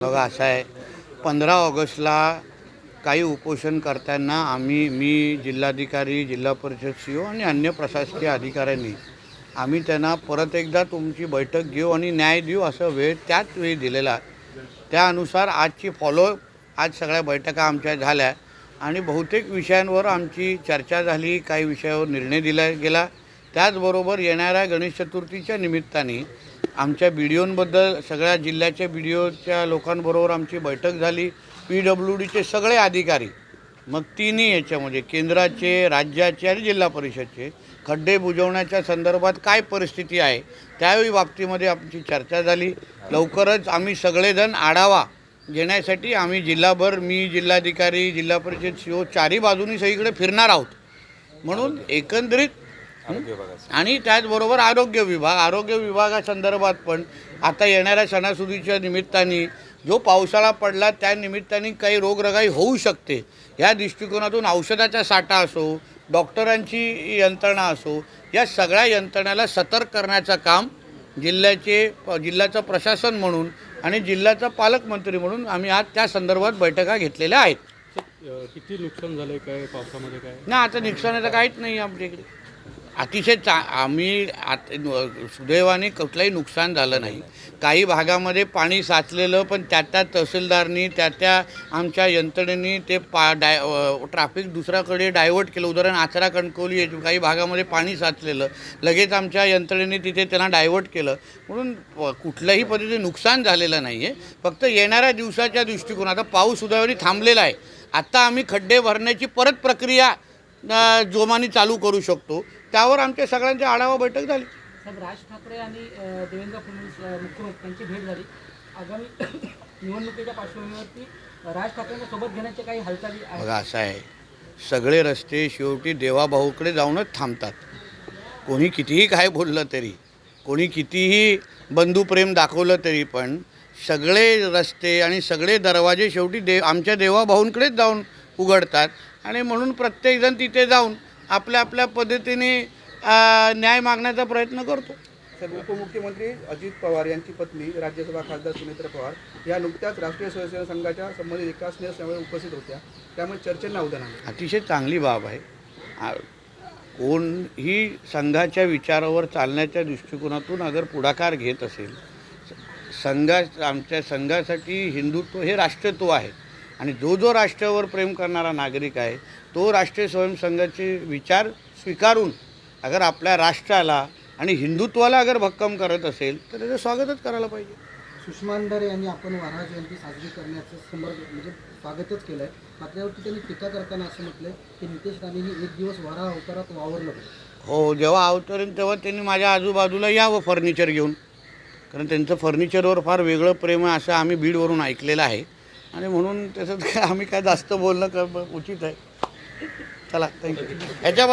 बघा असं आहे. पंधरा ऑगस्टला काही उपोषण करताना आम्ही मी जिल्हाधिकारी जिल्हा परिषद सी ओ आणि अन्य प्रशासकीय अधिकाऱ्यांनी आम्ही त्यांना परत एकदा तुमची बैठक घेऊ आणि न्याय देऊ असं वेळ त्याच वेळी दिलेला. त्यानुसार आजची फॉलो आज सगळ्या बैठका आमच्या झाल्या आणि बहुतेक विषयांवर आमची चर्चा झाली काही विषयावर निर्णय दिला गेला. त्याचबरोबर येणाऱ्या गणेश चतुर्थीच्या निमित्ताने आमच्या बी डी ओंबद्दल सगळ्या जिल्ह्याच्या बी डी ओच्या लोकांबरोबर आमची बैठक झाली. पी डब्ल्यू डीचे सगळे अधिकारी मग तिन्ही याच्यामध्ये केंद्राचे राज्याचे आणि जिल्हा परिषदचे खड्डे बुजवण्याच्या संदर्भात काय परिस्थिती आहे त्यावेळी बाबतीमध्ये आमची चर्चा झाली. लवकरच आम्ही सगळेजण आढावा घेण्यासाठी आम्ही जिल्हाभर मी जिल्हाधिकारी जिल्हा परिषद सी ओ चारही बाजूनी सगळीकडे फिरणार आहोत. म्हणून एकंदरीत आणि त्याचबरोबर आरोग्य विभाग आरोग्य विभागासंदर्भात पण आता येणाऱ्या सणासुदीच्या निमित्ताने जो पावसाळा पडला त्या निमित्ताने काही रोगराई होऊ शकते. या दृष्टिकोनातून औषधाचा साठा असो डॉक्टरांची यंत्रणा असो या सगळ्या यंत्रणेला सतर्क करण्याचं काम जिल्ह्याचे जिल्ह्याचं प्रशासन म्हणून आणि जिल्ह्याचा पालकमंत्री म्हणून आम्ही आज त्या संदर्भात बैठका घेतलेल्या आहेत. किती नुकसान झालंय काय? पावसामध्ये काय? ना आता नुकसानाचं काहीच नाही आमच्या इकडे. अतिशय चा आम्ही आत सुदैवाने कुठलंही नुकसान झालं नाही. काही भागामध्ये पाणी साचलेलं पण त्या त्या तहसीलदारनी त्या त्या आमच्या यंत्रणेनी ते पा डाय ट्राफिक ट्रॅफिक दुसऱ्याकडे डायव्हर्ट केलं. उदाहरण आचरा कणकवली आहे, काही भागामध्ये पाणी साचलेलं. लगेच आमच्या यंत्रणेने तिथे त्यांना डायव्हर्ट केलं. म्हणून कुठल्याही पद्धतीने नुकसान झालेलं नाही आहे फक्त येणाऱ्या दिवसाच्या दृष्टिकोन आता पाऊस सुदैवाने थांबलेला आहे. आत्ता आम्ही खड्डे भरण्याची परत प्रक्रिया जोमाने चालू करू शकतो. त्यावर आमच्या सगळ्यांची आढावा बैठक झाली. राज ठाकरे आणि देवेंद्र फडणवीस मुख्यमंत्री यांची भेट झाली. आगामी निवडणुकीच्या पार्श्वभूमीवरती राज ठाकरेंना सोबत घेण्याच्या काही हालचाली बघा असं आहे. सगळे रस्ते शेवटी देवाभाऊकडे जाऊनच थांबतात. कोणी कितीही काय बोललं तरी कोणी कितीही बंधुप्रेम दाखवलं तरी पण सगळे रस्ते आणि सगळे दरवाजे शेवटी दे आमच्या देवाभाऊंकडेच जाऊन उघडतात. आणि म्हणून प्रत्येकजण तिथे जाऊन आपल्या आपल्या पद्धतीने न्याय मागण्याचा प्रयत्न करतो. तर उपमुख्यमंत्री अजित पवार यांची पत्नी राज्यसभा खासदार सुनेत्र पवार या नुकत्याच राष्ट्रीय स्वयंसेवक संघाच्या संबंधित एका स्नेहसभेत उपस्थित होत्या. त्यामुळे चर्चेंना उदाहरण अतिशय चांगली बाब आहे. कोणही संघाच्या विचारावर चालण्याच्या दृष्टिकोनातून अगर पुढाकार घेत असेल संघा आमच्या संघासाठी हिंदुत्व हे राष्ट्रत्व आहे. आणि जो जो राष्ट्रावर प्रेम करणारा नागरिक आहे तो राष्ट्रीय स्वयंसंघाचे विचार स्वीकारून अगर आपल्या राष्ट्राला आणि हिंदुत्वाला अगर भक्कम करत असेल तर त्याचं स्वागतच करायला पाहिजे. सुषमा अंधारे यांनी आपण वारा जयंती साजरी करण्याचं समर म्हणजे स्वागतच केलं आहे मात्र त्यांनी टीका करताना असं म्हटलंय की नितेश राणेंनी एक दिवस वारा अवतारात वावरलं हो जेव्हा अवतरेन तेव्हा त्यांनी माझ्या आजूबाजूला यावं फर्निचर घेऊन. कारण त्यांचं फर्निचरवर फार वेगळं प्रेम आहे असं आम्ही बीडवरून ऐकलेलं आहे. आणि म्हणून त्याच्यात काय आम्ही काय जास्त बोलणं उचित आहे. चला थँक्यू ह्याच्या